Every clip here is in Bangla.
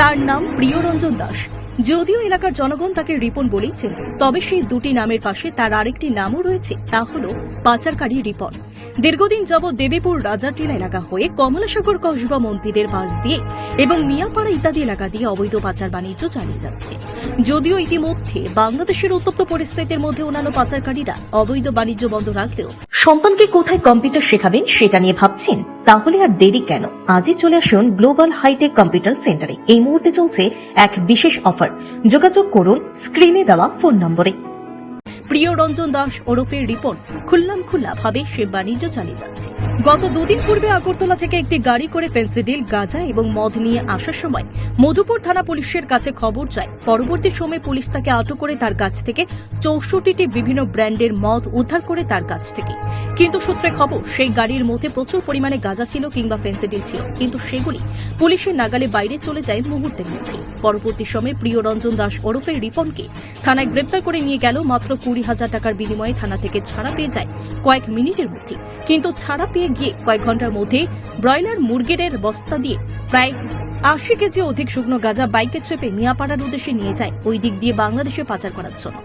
তার নাম প্রিয়রঞ্জন দাস। যদিও এলাকার জনগণ তাকে রিপন বলেই চেনে, তবে সেই দুটি নামের পাশে তার আরেকটি নামও রয়েছে, তা হল পাচারকারী রিপন। দীর্ঘদিন যাবৎ দেবীপুর রাজারটিলা এলাকা হয়ে কমলাসাগর কসবা মন্দিরের পাশ দিয়ে এবং মিয়াপাড়া ইত্যাদি এলাকা দিয়ে অবৈধ পাচার বাণিজ্য চালিয়ে যাচ্ছে। যদিও ইতিমধ্যে বাংলাদেশের উত্তপ্ত পরিস্থিতির মধ্যে অন্যান্য পাচারকারীরা অবৈধ বাণিজ্য বন্ধ রাখলেও সন্তানকে কোথায় কম্পিউটার শেখাবেন সেটা নিয়ে ভাবছেন? তাহলে আর দেরি কেন? আজই চলে আসুন গ্লোবাল হাইটেক কম্পিউটার সেন্টারে। এই মুহূর্তে চলছে এক বিশেষ অফার। যোগাযোগ করুন, স্ক্রিনে দেওয়া ফোন নম্বরে। প্রিয় রঞ্জন দাস ওরফে রিপন খুল্লাম খুল্লা ভাবে সে বাণিজ্য চালিয়ে যাচ্ছে। গত দুদিন পূর্বে আগরতলা থেকে একটি গাড়ি করে ফেন্সিডিল গাঁজা এবং মদ নিয়ে আসার সময় মধুপুর থানা পুলিশের কাছে খবর যায়, পরবর্তী সময়ে পুলিশ তাকে আটক করে তার কাছ থেকে চৌষট্টিটি বিভিন্ন ব্র্যান্ডের মদ উদ্ধার করে তার কাছ থেকে। কিন্তু সূত্রে খবর, সেই গাড়ির মধ্যে প্রচুর পরিমাণে গাঁজা ছিল কিংবা ফেন্সিডিল ছিল, কিন্তু সেগুলি পুলিশের নাগালে বাইরে চলে যায় মুহূর্তের মধ্যে। পরবর্তী সময়ে প্রিয় রঞ্জন দাস ওরফে রিপনকে থানায় গ্রেপ্তার করে নিয়ে গেল মাত্র কুড়ি হাজার টাকার বিনিময়ে থানা থেকে ছাড়া পেয়ে যায় কয়েক মিনিটের মধ্যে কিন্তু ছাড়া পেয়ে গিয়ে কয়েক ঘণ্টার মধ্যে ব্রয়লার মুরগিরের বস্তা দিয়ে প্রায় আশি কেজি অধিক শুকনো গাঁজা বাইকে চেপে মিয়াপাড়ার উদ্দেশ্যে নিয়ে যায়। ওই দিক দিয়ে বাংলাদেশে পাচার করার জন্য।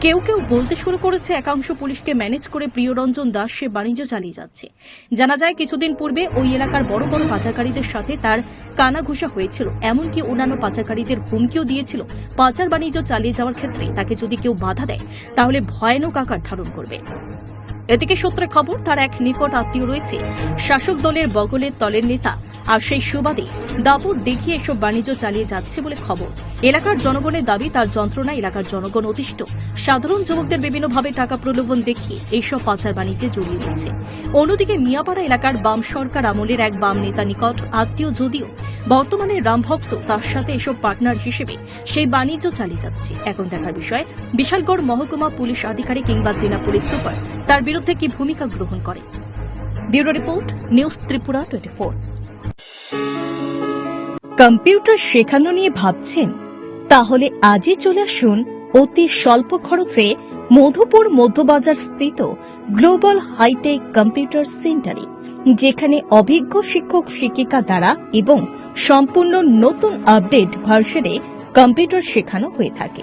কেউ কেউ বলতে শুরু করেছে, একাংশ পুলিশকে ম্যানেজ করে প্রিয়রঞ্জন দাস সে বাণিজ্য চালিয়ে যাচ্ছে। জানা যায়, কিছুদিন পূর্বে ওই এলাকার বড় বড় পাচারকারীদের সাথে তার কানাঘুষা হয়েছিল। এমনকি অন্যান্য পাচারকারীদের হুমকিও দিয়েছিল। পাচার বাণিজ্য চালিয়ে যাওয়ার ক্ষেত্রে তাকে যদি কেউ বাধা দেয়, তাহলে ভয়ানক আকার ধারণ করবে। এদিকে সূত্রে খবর, তার এক নিকট আত্মীয় রয়েছে। শাসক দলের বগলের তলের নেতা আর সেই সুবাদে দাপট দেখিয়ে এসব বাণিজ্য চালিয়ে যাচ্ছে বলে খবর। এলাকার জনগণের দাবি, তার যন্ত্রণা এলাকার জনগণ অতিষ্ঠ। সাধারণ যুবকদের বিভিন্নভাবে টাকা প্রলোভন দেখিয়ে এইসব পাচার বাণিজ্যে জড়িয়ে রয়েছে। অন্যদিকে মিয়াপাড়া এলাকার বাম সরকার আমলের এক বাম নেতা নিকট আত্মীয় যদিও বর্তমানে রামভক্ত তার সাথে এসব পার্টনার হিসেবে সেই বাণিজ্য চালিয়ে যাচ্ছে। এখন দেখার বিষয়, বিশালগড় মহকুমা পুলিশ আধিকারিক কিংবা জেলা পুলিশ সুপার, তার বিরুদ্ধে কি ভূমিকা গ্রহণ করে। Bureau report, news Tripura twenty computer শেখানো নিয়ে ভাবছেন? তাহলে আজই চলে আসুন অতি স্বল্প খরচে মধুপুর মধ্যবাজার স্থিত গ্লোবাল হাইটেক কম্পিউটার সেন্টারে, যেখানে অভিজ্ঞ শিক্ষক শিক্ষিকা দ্বারা এবং সম্পূর্ণ নতুন আপডেট ভার্সনে কম্পিউটার শেখানো হয়ে থাকে।